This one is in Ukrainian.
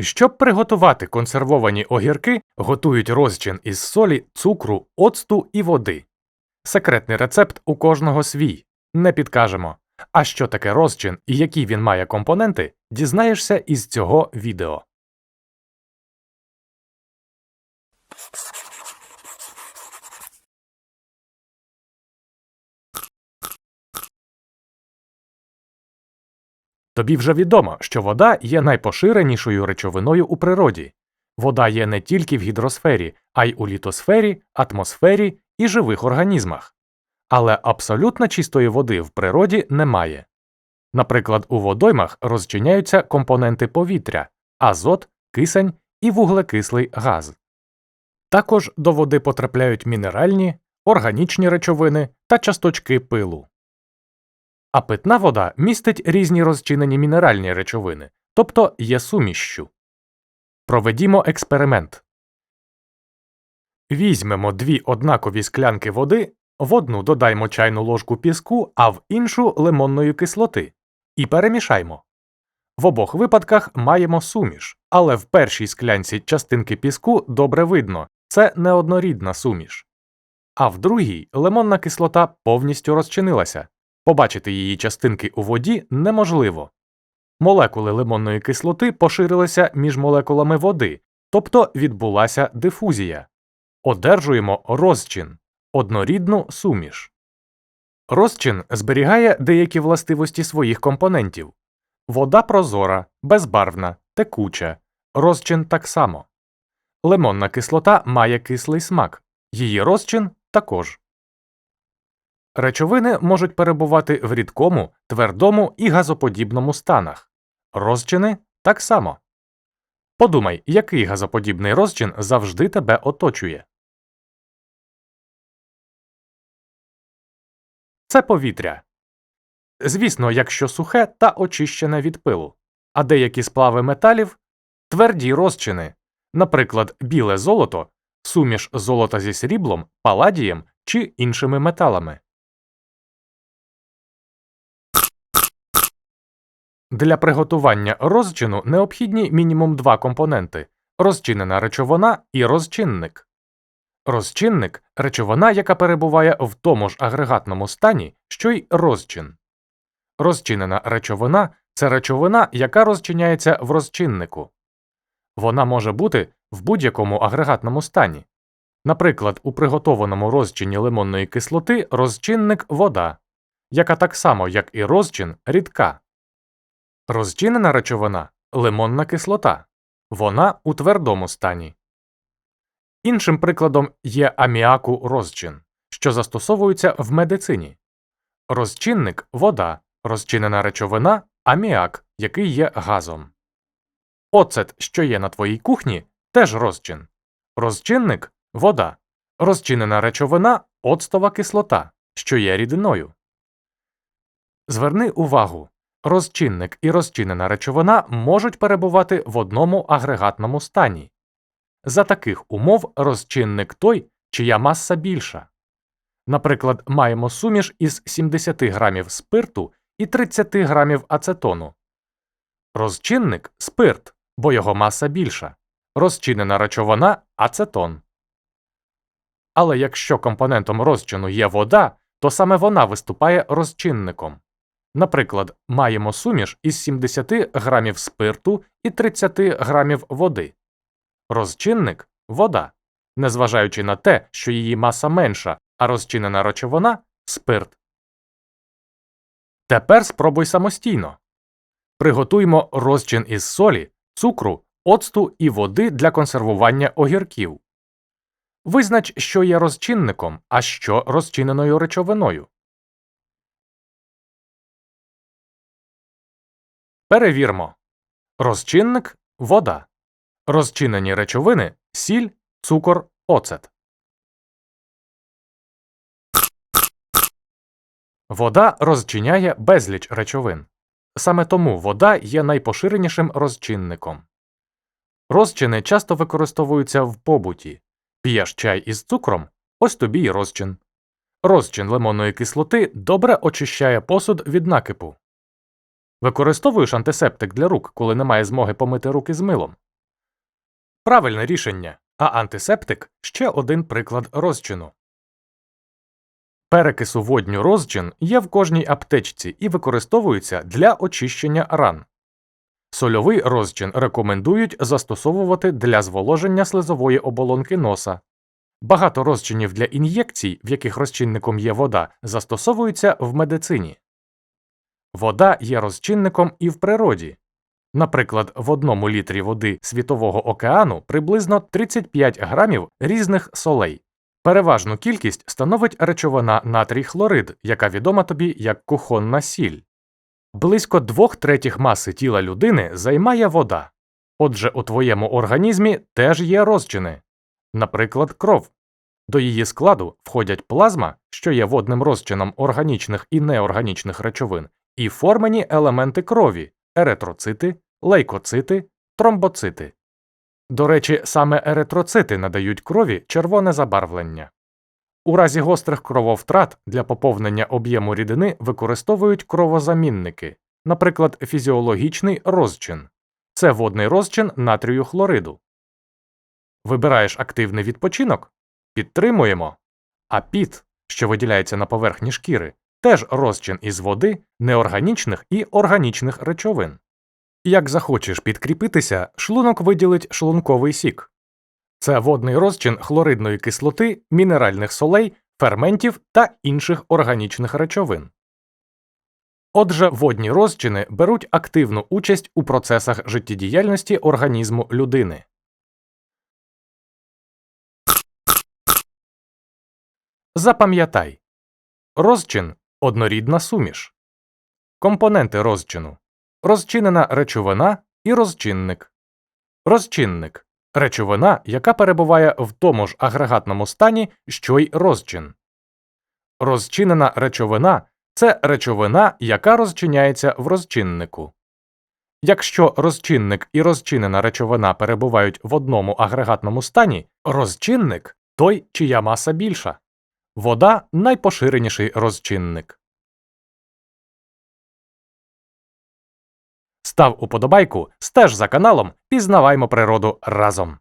Щоб приготувати консервовані огірки, готують розчин із солі, цукру, оцту і води. Секретний рецепт у кожного свій. Не підкажемо. А що таке розчин і які він має компоненти, дізнаєшся із цього відео. Тобі вже відомо, що вода є найпоширенішою речовиною у природі. Вода є не тільки в гідросфері, а й у літосфері, атмосфері і живих організмах. Але абсолютно чистої води в природі немає. Наприклад, у водоймах розчиняються компоненти повітря азот, кисень і вуглекислий газ. Також до води потрапляють мінеральні, органічні речовини та часточки пилу. А питна вода містить різні розчинені мінеральні речовини, тобто є сумішшю. Проведімо експеримент. Візьмемо дві однакові склянки води, в одну додаймо чайну ложку піску, а в іншу лимонної кислоти, і перемішаймо. В обох випадках маємо суміш, але в першій склянці частинки піску добре видно це неоднорідна суміш. А в другій лимонна кислота повністю розчинилася. Побачити її частинки у воді неможливо. Молекули лимонної кислоти поширилися між молекулами води, тобто відбулася дифузія. Одержуємо розчин однорідну суміш. Розчин зберігає деякі властивості своїх компонентів. Вода прозора, безбарвна, текуча. Розчин так само. Лимонна кислота має кислий смак. Її розчин також. Речовини можуть перебувати в рідкому, твердому і газоподібному станах. Розчини так само. Подумай, який газоподібний розчин завжди тебе оточує. Це повітря. Звісно, якщо сухе та очищене від пилу, а деякі сплави металів тверді розчини, наприклад, біле золото, суміш золота зі сріблом, паладієм чи іншими металами. Для приготування розчину необхідні мінімум два компоненти розчинена речовина і розчинник. Розчинник речовина, яка перебуває в тому ж агрегатному стані, що й розчин. Розчинена речовина це речовина, яка розчиняється в розчиннику. Вона може бути в будь-якому агрегатному стані. Наприклад, у приготованому розчині лимонної кислоти розчинник вода, яка так само, як і розчин, рідка. Розчинена речовина лимонна кислота. Вона у твердому стані. Іншим прикладом є аміаку розчин, що застосовується в медицині. Розчинник вода, розчинена речовина аміак, який є газом. Оцет, що є на твоїй кухні, теж розчин. Розчинник вода, розчинена речовина оцтова кислота, що є рідиною. Зверни увагу. Розчинник і розчинена речовина можуть перебувати в одному агрегатному стані. За таких умов розчинник той, чия маса більша. Наприклад, маємо суміш із 70 грамів спирту і 30 грамів ацетону. Розчинник спирт, бо його маса більша. Розчинена речовина ацетон. Але якщо компонентом розчину є вода, то саме вона виступає розчинником. Наприклад, маємо суміш із 70 грамів спирту і 30 грамів води. Розчинник вода, незважаючи на те, що її маса менша, а розчинена речовина спирт. Тепер спробуй самостійно. Приготуймо розчин із солі, цукру, оцту і води для консервування огірків. Визнач, що є розчинником, а що розчиненою речовиною. Перевірмо. Розчинник вода. Розчинені речовини сіль, цукор, оцет. Вода розчиняє безліч речовин. Саме тому вода є найпоширенішим розчинником. Розчини часто використовуються в побуті. П'єш чай із цукром ось тобі й розчин. Розчин лимонної кислоти добре очищає посуд від накипу. Використовуєш антисептик для рук, коли немає змоги помити руки з милом. Правильне рішення. А антисептик ще один приклад розчину. Перекису водню розчин є в кожній аптечці і використовується для очищення ран. Сольовий розчин рекомендують застосовувати для зволоження слизової оболонки носа. Багато розчинів для ін'єкцій, в яких розчинником є вода, застосовуються в медицині. Вода є розчинником і в природі. Наприклад, в одному літрі води Світового океану приблизно 35 грамів різних солей. Переважну кількість становить речовина натрій хлорид, яка відома тобі як кухонна сіль. Близько двох третіх маси тіла людини займає вода. Отже, у твоєму організмі теж є розчини, наприклад, кров. До її складу входять плазма, що є водним розчином органічних і неорганічних речовин, і формені елементи крові еритроцити, лейкоцити, тромбоцити. До речі, саме еритроцити надають крові червоне забарвлення. У разі гострих крововтрат для поповнення об'єму рідини використовують кровозамінники, наприклад, фізіологічний розчин це водний розчин натрію хлориду. Вибираєш активний відпочинок? Підтримуємо. А піт, що виділяється на поверхні шкіри, теж розчин із води, неорганічних і органічних речовин. Як захочеш підкріпитися, шлунок виділить шлунковий сік. Це водний розчин хлоридної кислоти, мінеральних солей, ферментів та інших органічних речовин. Отже, водні розчини беруть активну участь у процесах життєдіяльності організму людини. Запам'ятай розчин однорідна суміш. Компоненти розчину розчинена речовина і розчинник. Розчинник речовина, яка перебуває в тому ж агрегатному стані, що й розчин. Розчинена речовина це речовина, яка розчиняється в розчиннику. Якщо розчинник і розчинена речовина перебувають в одному агрегатному стані, розчинник той, чия маса більша. Вода найпоширеніший розчинник. Став уподобайку, стеж за каналом, пізнаваймо природу разом.